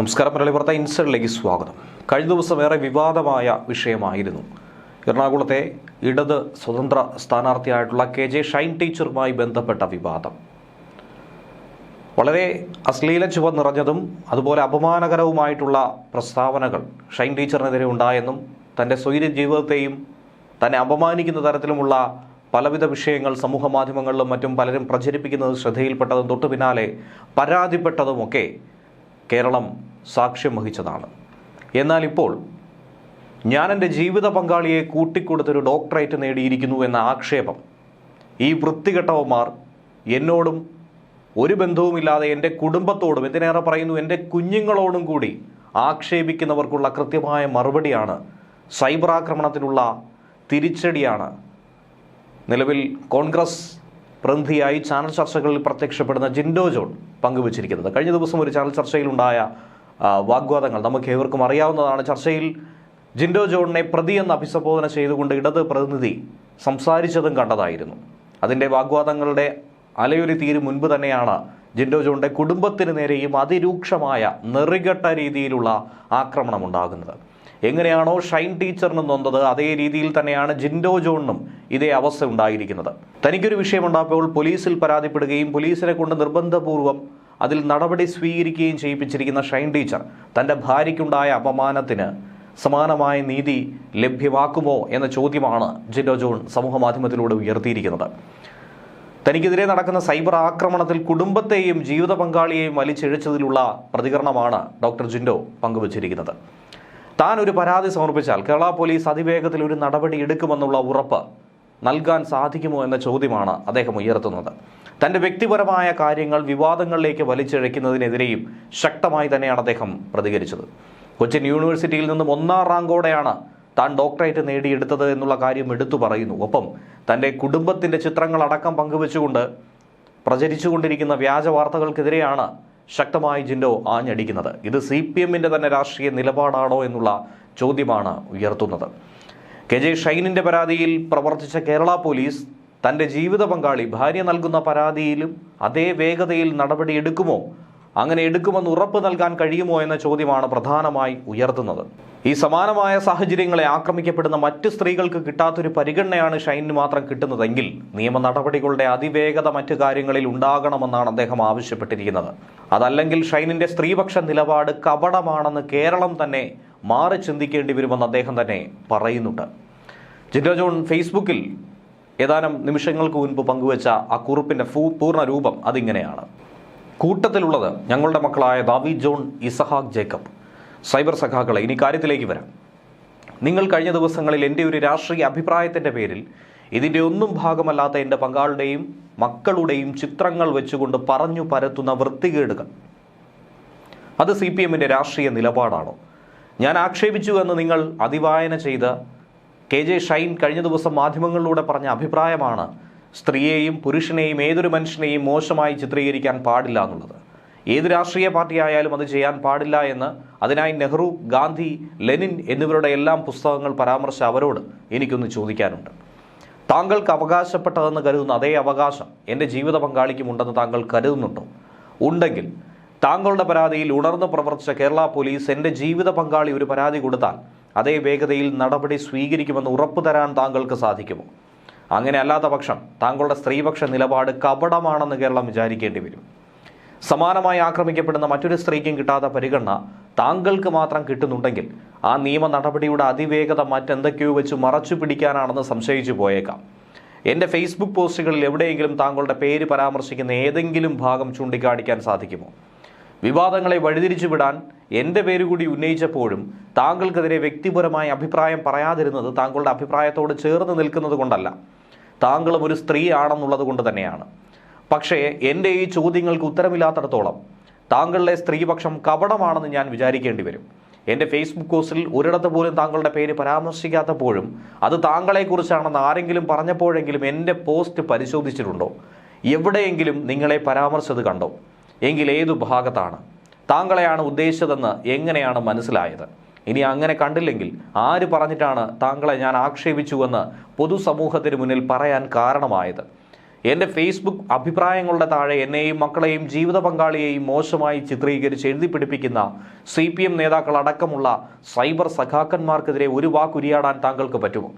നമസ്കാരം. മലയാളി ഇൻസൈഡിലേക്ക് സ്വാഗതം. കഴിഞ്ഞ ദിവസം ഏറെ വിവാദമായ വിഷയമായിരുന്നു. എറണാകുളത്തെ ഇടത് സ്വതന്ത്ര സ്ഥാനാർത്ഥിയായിട്ടുള്ള കെ ജെ ഷൈൻ ടീച്ചറുമായി ബന്ധപ്പെട്ട വിവാദം. വളരെ അശ്ലീല ചുവ നിറഞ്ഞതും അതുപോലെ അപമാനകരവുമായിട്ടുള്ള പ്രസ്താവനകൾ ഷൈൻ ടീച്ചറിനെതിരെ ഉണ്ടായെന്നും തന്റെ സ്വൈര്യ ജീവിതത്തെയും തന്നെ അപമാനിക്കുന്ന തരത്തിലുമുള്ള പലവിധ വിഷയങ്ങൾ സമൂഹ മാധ്യമങ്ങളിലും മറ്റും പലരും പ്രചരിപ്പിക്കുന്നത് ശ്രദ്ധയിൽപ്പെട്ടതും തൊട്ടു പിന്നാലെ പരാതിപ്പെട്ടതുമൊക്കെ കേരളം സാക്ഷ്യം വഹിച്ചതാണ്. എന്നാൽ ഇപ്പോൾ ഞാൻ എന്റെ ജീവിത പങ്കാളിയെ കൂട്ടിക്കൊടുത്തൊരു ഡോക്ടറേറ്റ് നേടിയിരിക്കുന്നു എന്ന ആക്ഷേപം ഈ വൃത്തികെട്ടവന്മാർ എന്നോടും ഒരു ബന്ധവുമില്ലാതെ എന്റെ കുടുംബത്തോടും എന്തിനേറെ പറയുന്നു എന്റെ കുഞ്ഞുങ്ങളോടും കൂടി ആക്ഷേപിക്കുന്നവർക്കുള്ള കൃത്യമായ മറുപടിയാണ് സൈബർ ആക്രമണത്തിനുള്ള തിരിച്ചടിയാണ്. നിലവിൽ കോൺഗ്രസ് പ്രതിനിധിയായി ചാനൽ ചർച്ചകളിൽ പ്രത്യക്ഷപ്പെടുന്ന ജിൻഡോ ജോൺ പങ്കുവച്ചിരിക്കുന്നത്. കഴിഞ്ഞ ദിവസം ഒരു ചാനൽ ചർച്ചയിലുണ്ടായ വാഗ്വാദങ്ങൾ നമുക്ക് ഏവർക്കും അറിയാവുന്നതാണ്. ചർച്ചയിൽ ജിൻഡോ ജോണിനെ പ്രതി എന്ന് അഭിസംബോധന ചെയ്തുകൊണ്ട് ഇടത് പ്രതിനിധി സംസാരിച്ചതും കണ്ടതായിരുന്നു. അതിന്റെ വാഗ്വാദങ്ങളുടെ അലയൊലി തീരും മുൻപ് തന്നെയാണ് ജിൻഡോ ജോണിന്റെ കുടുംബത്തിന് നേരെയും അതിരൂക്ഷമായ നെറികെട്ട രീതിയിലുള്ള ആക്രമണം ഉണ്ടാകുന്നത് എങ്ങനെയാണോ ഷൈൻ ടീച്ചറിന് നൊന്നത് അതേ രീതിയിൽ തന്നെയാണ് ജിൻഡോ ജോണിനും ഇതേ അവസ്ഥ ഉണ്ടായിരിക്കുന്നത്. തനിക്കൊരു വിഷയമുണ്ടായപ്പോൾ പോലീസിൽ പരാതിപ്പെടുകയും പോലീസിനെ കൊണ്ട് നിർബന്ധപൂർവം അതിൽ നടപടി സ്വീകരിക്കുകയും ചെയ്യിപ്പിച്ചിരിക്കുന്ന ഷൈൻ ടീച്ചർ തന്റെ ഭാര്യയ്ക്കുണ്ടായ അപമാനത്തിന് സമാനമായ നീതി ലഭ്യമാക്കുമോ എന്ന ചോദ്യമാണ് ജിൻഡോ ജോൺ സമൂഹ മാധ്യമത്തിലൂടെ ഉയർത്തിയിരിക്കുന്നത്. തനിക്കെതിരെ നടക്കുന്ന സൈബർ ആക്രമണത്തിൽ കുടുംബത്തെയും ജീവിത പങ്കാളിയെയും വലിച്ചിഴച്ചതിലുള്ള പ്രതികരണമാണ് ഡോക്ടർ ജിൻഡോ പങ്കുവച്ചിരിക്കുന്നത്. താൻ ഒരു പരാതി സമർപ്പിച്ചാൽ കേരള പോലീസ് അതിവേഗത്തിൽ ഒരു നടപടി എടുക്കുമെന്നുള്ള ഉറപ്പ് നൽകാൻ സാധിക്കുമോ എന്ന ചോദ്യമാണ് അദ്ദേഹം ഉയർത്തുന്നത്. തന്റെ വ്യക്തിപരമായ കാര്യങ്ങൾ വിവാദങ്ങളിലേക്ക് വലിച്ചിഴയ്ക്കുന്നതിനെതിരെയും ശക്തമായി തന്നെയാണ് അദ്ദേഹം പ്രതികരിച്ചത്. കൊച്ചിൻ യൂണിവേഴ്സിറ്റിയിൽ നിന്നും ഒന്നാം റാങ്കോടെയാണ് താൻ ഡോക്ടറേറ്റ് നേടിയെടുത്തത് എന്നുള്ള കാര്യം എടുത്തു പറയുന്നു. ഒപ്പം തന്റെ കുടുംബത്തിന്റെ ചിത്രങ്ങളടക്കം പങ്കുവെച്ചുകൊണ്ട് പ്രചരിച്ചുകൊണ്ടിരിക്കുന്ന വ്യാജ വാർത്തകൾക്കെതിരെയാണ് ശക്തമായി ജിൻഡോ ആഞ്ഞടിക്കുന്നത്. ഇത് സി പി എമ്മിന്റെ തന്നെ രാഷ്ട്രീയ നിലപാടാണോ എന്നുള്ള ചോദ്യമാണ് ഉയർത്തുന്നത്. കെ ജെ ഷൈനിന്റെ പരാതിയിൽ പ്രവർത്തിച്ച കേരള പോലീസ് തന്റെ ജീവിത പങ്കാളി ഭാര്യ നൽകുന്ന പരാതിയിലും അതേ വേഗതയിൽ നടപടി എടുക്കുമോ? അങ്ങനെ എടുക്കുമെന്ന് ഉറപ്പ് നൽകാൻ കഴിയുമോ എന്ന ചോദ്യമാണ് പ്രധാനമായി ഉയർത്തുന്നത്. ഈ സമാനമായ സാഹചര്യങ്ങളെ ആക്രമിക്കപ്പെടുന്ന മറ്റ് സ്ത്രീകൾക്ക് കിട്ടാത്തൊരു പരിഗണനയാണ് ഷൈനിന് മാത്രം കിട്ടുന്നതെങ്കിൽ നിയമ നടപടികളുടെ അതിവേഗത മറ്റു കാര്യങ്ങളിൽ ഉണ്ടാകണമെന്നാണ് അദ്ദേഹം ആവശ്യപ്പെട്ടിരിക്കുന്നത്. അതല്ലെങ്കിൽ ഷൈനിന്റെ സ്ത്രീപക്ഷ നിലപാട് കപടമാണെന്ന് കേരളം തന്നെ മാറി ചിന്തിക്കേണ്ടി വരുമെന്ന് അദ്ദേഹം തന്നെ പറയുന്നുണ്ട്. ജിൻഡോ ജോൺ ഫേസ്ബുക്കിൽ ഏതാനും നിമിഷങ്ങൾക്ക് മുൻപ് പങ്കുവച്ച ആ കുറിപ്പിന്റെ ഫൂ- പൂർണ രൂപം അതിങ്ങനെയാണ്. കൂട്ടത്തിലുള്ളത് ഞങ്ങളുടെ മക്കളായ ദാവി ജോൺ ഇസഹാഖ് ജേക്കബ്. സൈബർ സഖാക്കളെ ഇനി കാര്യത്തിലേക്ക് വരാം. നിങ്ങൾ കഴിഞ്ഞ ദിവസങ്ങളിൽ എന്റെ ഒരു രാഷ്ട്രീയ അഭിപ്രായത്തിന്റെ പേരിൽ ഇതിന്റെ ഒന്നും ഭാഗമല്ലാത്ത എന്റെ പങ്കാളുടെയും മക്കളുടെയും ചിത്രങ്ങൾ വെച്ചുകൊണ്ട് പറഞ്ഞു പരത്തുന്ന വൃത്തികേടുകൾ. അത് സി പി എമ്മിന്റെ രാഷ്ട്രീയ നിലപാടാണോ? ഞാൻ ആക്ഷേപിച്ചു എന്ന് നിങ്ങൾ അതിവായന ചെയ്ത് കെ ജെ ഷൈൻ കഴിഞ്ഞ ദിവസം മാധ്യമങ്ങളിലൂടെ പറഞ്ഞ അഭിപ്രായമാണ്. സ്ത്രീയെയും പുരുഷനെയും ഏതൊരു മനുഷ്യനെയും മോശമായി ചിത്രീകരിക്കാൻ പാടില്ല എന്നുള്ളത്. ഏത് രാഷ്ട്രീയ പാർട്ടി ആയാലും അത് ചെയ്യാൻ പാടില്ല എന്ന് അതിനായി നെഹ്റു ഗാന്ധി ലെനിൻ എന്നിവരുടെ എല്ലാം പുസ്തകങ്ങൾ പരാമർശിച്ച അവരോട് എനിക്കൊന്ന് ചോദിക്കാനുണ്ട്. താങ്കൾക്ക് അവകാശപ്പെട്ടതെന്ന് കരുതുന്ന അതേ അവകാശം എന്റെ ജീവിത പങ്കാളിക്കുമുണ്ടെന്ന് താങ്കൾ കരുതുന്നുണ്ടോ? ഉണ്ടെങ്കിൽ താങ്കളുടെ പരാതിയിൽ ഉണർന്നു പ്രവർത്തിച്ച കേരള പോലീസ് എന്റെ ജീവിത പങ്കാളി ഒരു പരാതി കൊടുത്താൽ അതേ വേഗതയിൽ നടപടി സ്വീകരിക്കുമെന്ന് ഉറപ്പു തരാൻ താങ്കൾക്ക് സാധിക്കുമോ? അങ്ങനെ അല്ലാത്ത പക്ഷം താങ്കളുടെ സ്ത്രീപക്ഷ നിലപാട് കപടമാണെന്ന് കേരളം വിചാരിക്കേണ്ടി വരും. സമാനമായി ആക്രമിക്കപ്പെടുന്ന മറ്റൊരു സ്ത്രീക്കും കിട്ടാത്ത പരിഗണന താങ്കൾക്ക് മാത്രം കിട്ടുന്നുണ്ടെങ്കിൽ ആ നിയമ നടപടിയുടെ അതിവേഗത മറ്റെന്തൊക്കെയോ വെച്ച് മറച്ചു പിടിക്കാനാണെന്ന് സംശയിച്ചു പോയേക്കാം. എന്റെ ഫേസ്ബുക്ക് പോസ്റ്റുകളിൽ എവിടെയെങ്കിലും താങ്കളുടെ പേര് പരാമർശിക്കുന്ന ഏതെങ്കിലും ഭാഗം ചൂണ്ടിക്കാണിക്കാൻ സാധിക്കുമോ? വിവാദങ്ങളെ വഴിതിരിച്ചു വിടാൻ എന്റെ പേര് കൂടി ഉന്നയിച്ചപ്പോഴും താങ്കൾക്കെതിരെ വ്യക്തിപരമായ അഭിപ്രായം പറയാതിരുന്നത് താങ്കളുടെ അഭിപ്രായത്തോട് ചേർന്ന് നിൽക്കുന്നത് കൊണ്ടല്ല. താങ്കളും ഒരു സ്ത്രീ ആണെന്നുള്ളത് കൊണ്ട് തന്നെയാണ്. പക്ഷേ എന്റെ ഈ ചോദ്യങ്ങൾക്ക് ഉത്തരമില്ലാത്തടത്തോളം താങ്കളുടെ സ്ത്രീപക്ഷം കപടമാണെന്ന് ഞാൻ വിചാരിക്കേണ്ടി വരും. എന്റെ ഫേസ്ബുക്ക് പോസ്റ്റിൽ ഒരിടത്ത് പോലും താങ്കളുടെ പേര് പരാമർശിക്കാത്തപ്പോഴും അത് താങ്കളെക്കുറിച്ചാണെന്ന് ആരെങ്കിലും പറഞ്ഞപ്പോഴെങ്കിലും എന്റെ പോസ്റ്റ് പരിശോധിച്ചിട്ടുണ്ടോ? എവിടെയെങ്കിലും നിങ്ങളെ പരാമർശിച്ചത് കണ്ടോ? എങ്കിൽ ഏതു ഭാഗത്താണ്? താങ്കളെയാണ് ഉദ്ദേശിച്ചതെന്ന് എങ്ങനെയാണ് മനസ്സിലായത്? ഇനി അങ്ങനെ കണ്ടില്ലെങ്കിൽ ആര് പറഞ്ഞിട്ടാണ് താങ്കളെ ഞാൻ ആക്ഷേപിച്ചുവെന്ന് പൊതുസമൂഹത്തിന് മുന്നിൽ പറയാൻ കാരണമായത്? എന്റെ ഫേസ്ബുക്ക് അഭിപ്രായങ്ങളുടെ താഴെ എന്നെയും മക്കളെയും ജീവിത പങ്കാളിയെയും മോശമായി ചിത്രീകരിച്ച് എഴുതി പിടിപ്പിക്കുന്ന സി പി എം നേതാക്കൾ അടക്കമുള്ള സൈബർ സഖാക്കന്മാർക്കെതിരെ ഒരു വാക്കുരിയാടാൻ താങ്കൾക്ക് പറ്റുമോ?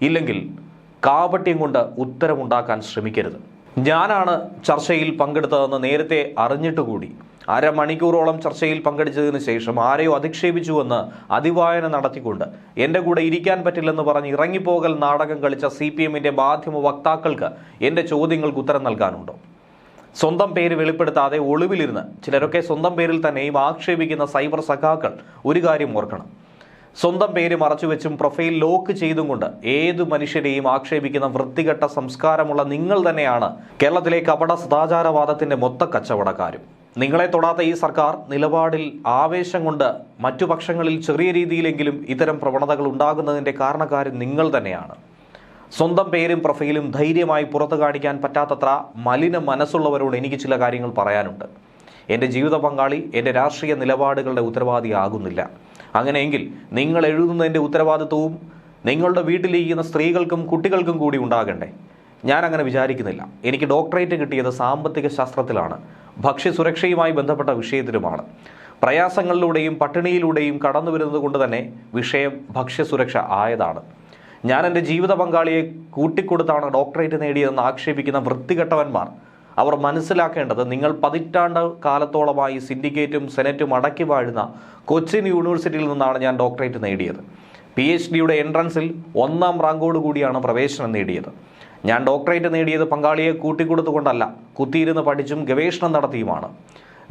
ഇല്ലെങ്കിൽ കാപട്യം കൊണ്ട് ഉത്തരമുണ്ടാക്കാൻ ശ്രമിക്കരുത്. ഞാനാണ് ചർച്ചയിൽ പങ്കെടുത്തതെന്ന് നേരത്തെ അറിഞ്ഞിട്ട് അറിഞ്ഞിട്ടുകൂടി അരമണിക്കൂറോളം ചർച്ചയിൽ പങ്കെടുത്തതിന് ശേഷം ആരെയോ അധിക്ഷേപിച്ചുവെന്ന് അതിവായന നടത്തിക്കൊണ്ട് എന്റെ കൂടെ ഇരിക്കാൻ പറ്റില്ലെന്ന് പറഞ്ഞ് ഇറങ്ങിപ്പോകൽ നാടകം കളിച്ച സി പി എമ്മിന്റെ മാധ്യമ വക്താക്കൾക്ക് എന്റെ ചോദ്യങ്ങൾക്ക് ഉത്തരം നൽകാനുണ്ടോ? സ്വന്തം പേര് വെളിപ്പെടുത്താതെ ഒളിവിലിരുന്ന് ചിലരൊക്കെ സ്വന്തം പേരിൽ തന്നെയും ആക്ഷേപിക്കുന്ന സൈബർ സഖാക്കൾ ഒരു കാര്യം ഓർക്കണം. സ്വന്തം പേര് മറച്ചുവെച്ചും പ്രൊഫൈൽ ലോക്ക് ചെയ്തും കൊണ്ട് ഏതു മനുഷ്യരെയും ആക്ഷേപിക്കുന്ന വൃത്തികെട്ട സംസ്കാരമുള്ള നിങ്ങൾ തന്നെയാണ് കേരളത്തിലെ കപട സദാചാരവാദത്തിന്റെ മൊത്ത കച്ചവടക്കാരും. നിങ്ങളെ തൊടാത്ത ഈ സർക്കാർ നിലപാടിൽ ആവേശം കൊണ്ട് മറ്റു പക്ഷങ്ങളിൽ ചെറിയ രീതിയിലെങ്കിലും ഇത്തരം പ്രവണതകൾ ഉണ്ടാകുന്നതിന്റെ കാരണക്കാരൻ നിങ്ങൾ തന്നെയാണ്. സ്വന്തം പേരും പ്രൊഫൈലും ധൈര്യമായി പുറത്തു കാണിക്കാൻ പറ്റാത്തത്ര മലിന മനസ്സുള്ളവരോട് എനിക്ക് ചില കാര്യങ്ങൾ പറയാനുണ്ട്. എന്റെ ജീവിത പങ്കാളി എന്റെ രാഷ്ട്രീയ നിലപാടുകളുടെ ഉത്തരവാദിയാകുന്നില്ല അങ്ങനെയെങ്കിൽ നിങ്ങൾ എഴുതുന്നതിന്റെ ഉത്തരവാദിത്വവും നിങ്ങളുടെ വീട്ടിലിരിക്കുന്ന സ്ത്രീകൾക്കും കുട്ടികൾക്കും കൂടി ഉണ്ടാകണ്ടേ? ഞാൻ അങ്ങനെ വിചാരിക്കുന്നില്ല. എനിക്ക് ഡോക്ടറേറ്റ് കിട്ടിയത് സാമ്പത്തിക ശാസ്ത്രത്തിലാണ്. ഭക്ഷ്യസുരക്ഷയുമായി ബന്ധപ്പെട്ട വിഷയത്തിലുമാണ്. പ്രയാസങ്ങളിലൂടെയും പട്ടിണിയിലൂടെയും കടന്നു വരുന്നത് കൊണ്ട് തന്നെ വിഷയം ഭക്ഷ്യസുരക്ഷ ആയതാണ്. ഞാൻ എന്റെ ജീവിത പങ്കാളിയെ കൂട്ടിക്കൊടുത്താണ് ഡോക്ടറേറ്റ് നേടിയതെന്ന് ആക്ഷേപിക്കുന്ന വൃത്തികെട്ടവന്മാർ അവർ മനസ്സിലാക്കേണ്ടത് നിങ്ങൾ പതിറ്റാണ്ട് കാലത്തോളമായി സിൻഡിക്കേറ്റും സെനറ്റും അടക്കി വാഴുന്ന കൊച്ചിൻ യൂണിവേഴ്സിറ്റിയിൽ നിന്നാണ് ഞാൻ ഡോക്ടറേറ്റ് നേടിയത്. പി എച്ച് ഡിയുടെ എൻട്രൻസിൽ ഒന്നാം റാങ്കോട് കൂടിയാണ് പ്രവേശനം നേടിയത്. ഞാൻ ഡോക്ടറേറ്റ് നേടിയത് പങ്കാളിയെ കൂട്ടിക്കൊടുത്തുകൊണ്ടല്ല കുത്തിയിരുന്ന് പഠിച്ചും ഗവേഷണം നടത്തിയുമാണ്.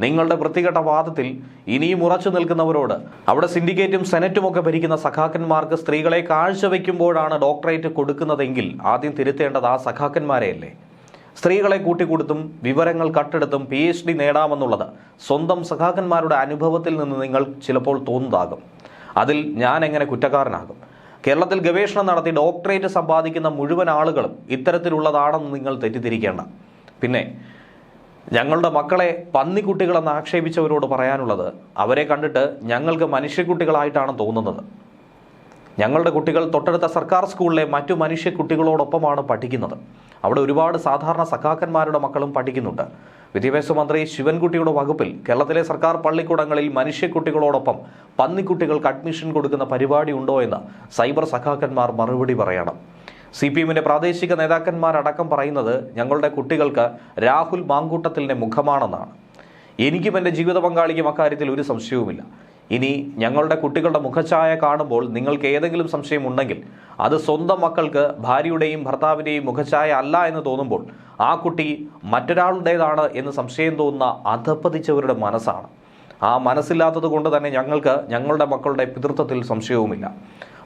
നിങ്ങളുടെ വൃത്തികെട്ട വാദത്തിൽ ഇനിയും ഉറച്ചു നിൽക്കുന്നവരോട് അവിടെ സിൻഡിക്കേറ്റും സെനറ്റും ഒക്കെ ഭരിക്കുന്ന സഖാക്കന്മാർക്ക് സ്ത്രീകളെ കാഴ്ചവെക്കുമ്പോഴാണ് ഡോക്ടറേറ്റ് കൊടുക്കുന്നതെങ്കിൽ ആദ്യം തിരുത്തേണ്ടത് ആ സഖാക്കന്മാരെയല്ലേ? സ്ത്രീകളെ കൂട്ടിക്കൊടുത്തും വിവരങ്ങൾ കട്ടെടുത്തും പി എച്ച് ഡി നേടാമെന്നുള്ളത് സ്വന്തം സഖാക്കന്മാരുടെ അനുഭവത്തിൽ നിന്ന് നിങ്ങൾ ചിലപ്പോൾ തോന്നുന്നതാകും. അതിൽ ഞാൻ എങ്ങനെ കുറ്റക്കാരനാകും? കേരളത്തിൽ ഗവേഷണം നടത്തി ഡോക്ടറേറ്റ് സമ്പാദിക്കുന്ന മുഴുവൻ ആളുകളും ഇത്തരത്തിലുള്ളതാണെന്ന് നിങ്ങൾ തെറ്റിദ്ധരിക്കേണ്ട. പിന്നെ ഞങ്ങളുടെ മക്കളെ പന്നിക്കുട്ടികളെന്ന് ആക്ഷേപിച്ചവരോട് പറയാനുള്ളത് അവരെ കണ്ടിട്ട് ഞങ്ങൾക്ക് മനുഷ്യക്കുട്ടികളായിട്ടാണ് തോന്നുന്നത്. ഞങ്ങളുടെ കുട്ടികൾ തൊട്ടടുത്ത സർക്കാർ സ്കൂളിലെ മറ്റു മനുഷ്യ കുട്ടികളോടൊപ്പമാണ് പഠിക്കുന്നത്. അവിടെ ഒരുപാട് സാധാരണ സഖാക്കന്മാരുടെ മക്കളും പഠിക്കുന്നുണ്ട്. വിദ്യാഭ്യാസ മന്ത്രി ശിവൻകുട്ടിയുടെ വകുപ്പിൽ കേരളത്തിലെ സർക്കാർ പള്ളിക്കൂടങ്ങളിൽ മനുഷ്യക്കുട്ടികളോടൊപ്പം പന്നിക്കുട്ടികൾക്ക് അഡ്മിഷൻ കൊടുക്കുന്ന പരിപാടി ഉണ്ടോ എന്ന് സൈബർ സഖാക്കന്മാർ മറുപടി പറയണം. സി പി എമ്മിന്റെ പ്രാദേശിക നേതാക്കന്മാരടക്കം പറയുന്നത് ഞങ്ങളുടെ കുട്ടികൾക്ക് രാഹുൽ മാങ്കൂട്ടത്തിലിന്റെ മുഖമാണെന്നാണ്. എനിക്കും എന്റെ ജീവിത പങ്കാളിക്കും അക്കാര്യത്തിൽ ഒരു സംശയവുമില്ല. ഇനി ഞങ്ങളുടെ കുട്ടികളുടെ മുഖഛായ കാണുമ്പോൾ നിങ്ങൾക്ക് ഏതെങ്കിലും സംശയം ഉണ്ടെങ്കിൽ അത് സ്വന്തം മക്കൾക്ക് ഭാര്യയുടെയും ഭർത്താവിന്റെയും മുഖഛായ അല്ല എന്ന് തോന്നുമ്പോൾ ആ കുട്ടി മറ്റൊരാളുടേതാണ് എന്ന് സംശയം തോന്നുന്ന അധപ്പതിച്ചവരുടെ മനസ്സാണ്. ആ മനസ്സില്ലാത്തത് കൊണ്ട് തന്നെ ഞങ്ങൾക്ക് ഞങ്ങളുടെ മക്കളുടെ പിതൃത്വത്തിൽ സംശയവുമില്ല.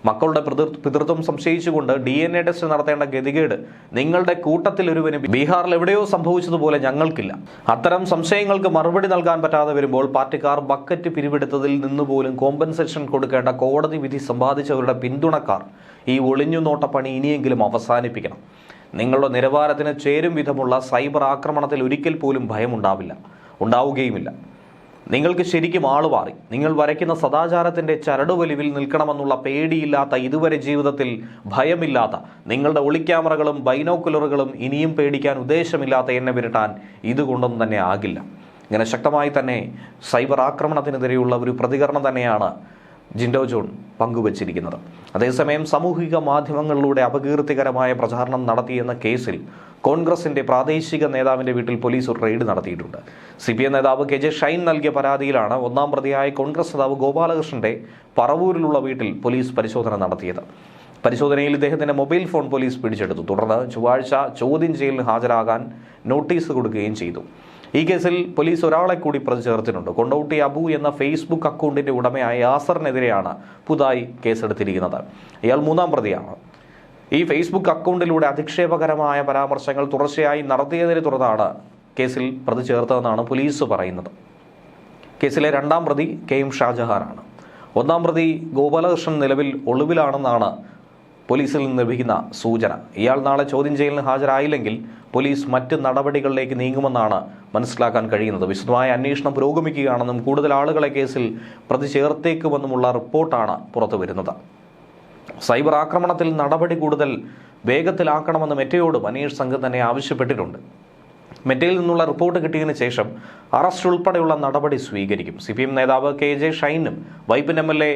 മക്കളുടെ പിതൃത്വം സംശയിച്ചുകൊണ്ട് ഡി എൻ എ ടെസ്റ്റ് നടത്തേണ്ട ഗതികേട് നിങ്ങളുടെ കൂട്ടത്തിൽ ഒരുവന് ബീഹാറിൽ എവിടെയോ സംഭവിച്ചതുപോലെ ഞങ്ങൾക്കില്ല. അത്തരം സംശയങ്ങൾക്ക് മറുപടി നൽകാൻ പറ്റാതെ വരുമ്പോൾ പാർട്ടിക്കാർ ബക്കറ്റ് പിരിവെടുത്തതിൽ നിന്ന് പോലും കോമ്പൻസേഷൻ കൊടുക്കേണ്ട കോടതി വിധി സമ്പാദിച്ചവരുടെ പിന്തുണക്കാർ ഈ ഒളിഞ്ഞുനോട്ട പണി ഇനിയെങ്കിലും അവസാനിപ്പിക്കണം. നിങ്ങളുടെ നിലവാരത്തിന് ചേരും വിധമുള്ള സൈബർ ആക്രമണത്തിൽ ഒരിക്കൽ പോലും ഭയമുണ്ടാവില്ല. ഉണ്ടാവുകയുമില്ല. നിങ്ങൾക്ക് ശരിക്കും ആളുമാറി നിങ്ങൾ വരയ്ക്കുന്ന സദാചാരത്തിന്റെ ചരടുവലിവിൽ നിൽക്കണമെന്നുള്ള പേടിയില്ലാത്ത ഇതുവരെ ജീവിതത്തിൽ ഭയമില്ലാത്ത നിങ്ങളുടെ ഒളിക്യാമറകളും ബൈനോക്കുലറുകളും ഇനിയും പേടിക്കാൻ ഉദ്ദേശമില്ലാത്ത എന്നെ വിരട്ടാൻ ഇതുകൊണ്ടൊന്നും തന്നെ ആകില്ല. ഇങ്ങനെ ശക്തമായി തന്നെ സൈബർ ആക്രമണത്തിനെതിരെയുള്ള ഒരു പ്രതികരണം തന്നെയാണ് ജിൻഡോ ജോൺ പങ്കുവച്ചിരിക്കുന്നത്. അതേസമയം സാമൂഹിക മാധ്യമങ്ങളിലൂടെ അപകീർത്തികരമായ പ്രചാരണം നടത്തിയെന്ന കേസിൽ കോൺഗ്രസിന്റെ പ്രാദേശിക നേതാവിന്റെ വീട്ടിൽ പോലീസ് ഒരു റെയ്ഡ് നടത്തിയിട്ടുണ്ട്. സി പി എം നേതാവ് കെ ജെ ഷൈൻ നൽകിയ പരാതിയിലാണ് ഒന്നാം പ്രതിയായ കോൺഗ്രസ് നേതാവ് ഗോപാലകൃഷ്ണന്റെ പറവൂരിലുള്ള വീട്ടിൽ പോലീസ് പരിശോധന നടത്തിയത്. പരിശോധനയിൽ ഇദ്ദേഹത്തിന്റെ മൊബൈൽ ഫോൺ പോലീസ് പിടിച്ചെടുത്തു. തുടർന്ന് ചൊവ്വാഴ്ച ചോദ്യം ചെയ്യലിന് ഹാജരാകാൻ നോട്ടീസ് കൊടുക്കുകയും ചെയ്തു. ഈ കേസിൽ പോലീസ് ഒരാളെ കൂടി പ്രതി ചേർത്തിട്ടുണ്ട് കൊണ്ടോട്ടി അബു എന്ന ഫേസ്ബുക്ക് അക്കൗണ്ടിന്റെ ഉടമയായ യാസറിനെതിരെയാണ് പുതുതായി കേസെടുത്തിരിക്കുന്നത്. ഇയാൾ മൂന്നാം പ്രതിയാണ്. ഈ ഫേസ്ബുക്ക് അക്കൗണ്ടിലൂടെ അധിക്ഷേപകരമായ പരാമർശങ്ങൾ തുടർച്ചയായി നടത്തിയതിനെ തുടർന്നാണ് കേസിൽ പ്രതി ചേർത്തതെന്നാണ് പോലീസ് പറയുന്നത്. കേസിലെ രണ്ടാം പ്രതി കെ എം ഷാജഹാനാണ്. ഒന്നാം പ്രതി ഗോപാലകൃഷ്ണൻ നിലവിൽ ഒളിവിലാണെന്നാണ് പോലീസിൽ നിന്ന് ലഭിക്കുന്ന സൂചന. ഇയാൾ നാളെ ചോദ്യം ചെയ്യലിന് ഹാജരായില്ലെങ്കിൽ പോലീസ് മറ്റ് നടപടികളിലേക്ക് നീങ്ങുമെന്നാണ് മനസ്സിലാക്കാൻ കഴിയുന്നത്. വിശദമായ അന്വേഷണം പുരോഗമിക്കുകയാണെന്നും കൂടുതൽ ആളുകളെ കേസിൽ പ്രതി ചേർത്തേക്കുമെന്നുമുള്ള റിപ്പോർട്ടാണ് പുറത്തു വരുന്നത് സൈബർ ആക്രമണത്തിൽ നടപടി കൂടുതൽ വേഗത്തിലാക്കണമെന്ന് മെറ്റയോടും അന്വേഷണ സംഘം തന്നെ ആവശ്യപ്പെട്ടിട്ടുണ്ട്. മെറ്റയിൽ നിന്നുള്ള റിപ്പോർട്ട് കിട്ടിയതിനു ശേഷം അറസ്റ്റ് ഉൾപ്പെടെയുള്ള നടപടി സ്വീകരിക്കും. സി പി എം നേതാവ് K J ഷൈനും Vypin M L A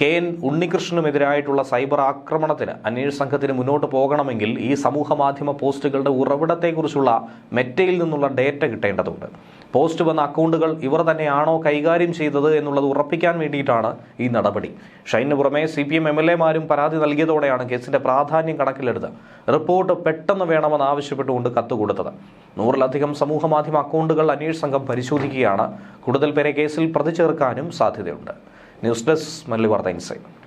K N ഉണ്ണികൃഷ്ണനുമെതിരായിട്ടുള്ള cyber ആക്രമണത്തിന് അന്വേഷണ സംഘത്തിന് മുന്നോട്ട് പോകണമെങ്കിൽ ഈ സമൂഹ മാധ്യമ പോസ്റ്റുകളുടെ ഉറവിടത്തെക്കുറിച്ചുള്ള മെറ്റയിൽ നിന്നുള്ള ഡേറ്റ കിട്ടേണ്ടതുണ്ട്. പോസ്റ്റ് വന്ന അക്കൗണ്ടുകൾ ഇവർ തന്നെയാണോ കൈകാര്യം ചെയ്തത് എന്നുള്ളത് ഉറപ്പിക്കാൻ വേണ്ടിയിട്ടാണ് ഈ നടപടി. ഷൈനു പുറമെ C P M M L എമാരും പരാതി നൽകിയതോടെയാണ് കേസിന്റെ പ്രാധാന്യം കണക്കിലെടുത്ത് റിപ്പോർട്ട് പെട്ടെന്ന് വേണമെന്ന് ആവശ്യപ്പെട്ടുകൊണ്ട് കത്ത് കൊടുത്തത് നൂറിലധികം സമൂഹ മാധ്യമ അക്കൗണ്ടുകൾ അന്വേഷണ സംഘം പരിശോധിക്കുകയാണ്. കൂടുതൽ പേരെ കേസിൽ പ്രതി ചേർക്കാനും സാധ്യതയുണ്ട്. ന്യൂസ് ഡെസ്ക് മല്ലി വാർത്ത ഇൻസൈഡ്